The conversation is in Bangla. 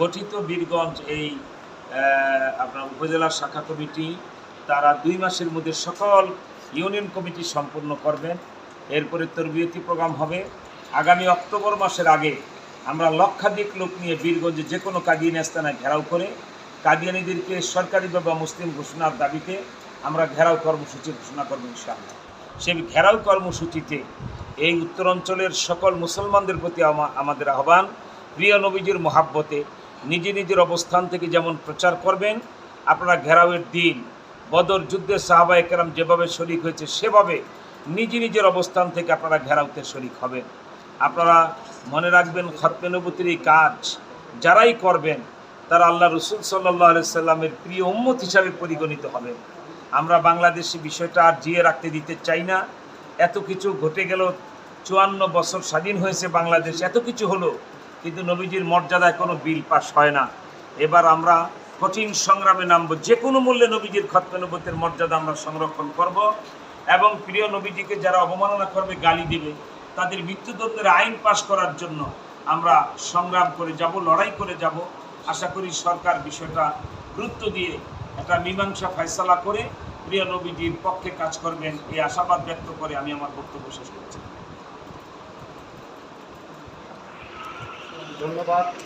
গঠিত বীরগঞ্জ এই আপনার উপজেলা শাখা কমিটি, তারা দুই মাসের মধ্যে সকল ইউনিয়ন কমিটি সম্পূর্ণ করবেন। এরপরে তরবিয়তি প্রোগ্রাম হবে। আগামী অক্টোবর মাসের আগে আমরা লক্ষাধিক লোক নিয়ে বীরগঞ্জে যে কোনো কাদিয়ানি আস্তানায় ঘেরাও করে, কাদিয়ানিদেরকে সরকারিভাবে মুসলিম ঘোষণার দাবিতে আমরা ঘেরাও কর্মসূচি ঘোষণা করব ইনশাআল্লাহ। সেই ঘেরাও কর্মসূচিতে এই উত্তরাঞ্চলের সকল মুসলমানদের প্রতি আমাদের আহ্বান। প্রিয় নবীজির মহাব্বতে, নিজে নিজের অবস্থান থেকে যেমন প্রচার করবেন, আপনারা ঘেরাওয়ের দিন, বদর যুদ্ধে সাহাবা একরাম যেভাবে শরিক হয়েছে, সেভাবে নিজে নিজের অবস্থান থেকে আপনারা ঘেরাওতে শরিক হবেন। আপনারা মনে রাখবেন খতমেনবতির এই কাজ যারাই করবেন, তারা আল্লাহ রসুল সাল্লাহ সাল্লামের প্রিয় উম্মত হিসাবে পরিগণিত হবেন। আমরা বাংলাদেশি বিষয়টা আর জিয়ে রাখতে দিতে চাই না। এত কিছু ঘটে গেল, চুয়ান্ন বছর স্বাধীন হয়েছে বাংলাদেশ, এত কিছু হলো কিন্তু নবীজির মর্যাদায় কোনো বিল পাশ হয় না। এবার আমরা কঠিন সংগ্রামে নামবো। যে কোনো মূল্যে নবীজির খতমেনবতের মর্যাদা আমরা সংরক্ষণ করব এবং প্রিয় নবীজিকে যারা অবমাননা করবে, গালি দেবে, তাদের মৃত্যুদণ্ডের আইন পাশ করার জন্য আমরা সংগ্রাম করে যাব, লড়াই করে যাব। আশা করি সরকার বিষয়টা গুরুত্ব দিয়ে একটা মীমাংসা ফয়সালা করে প্রিয় নবীজির পক্ষে কাজ করবেন, এই আশাবাদ ব্যক্ত করে আমি আমার বক্তব্য শেষ করছি। ধন্যবাদ।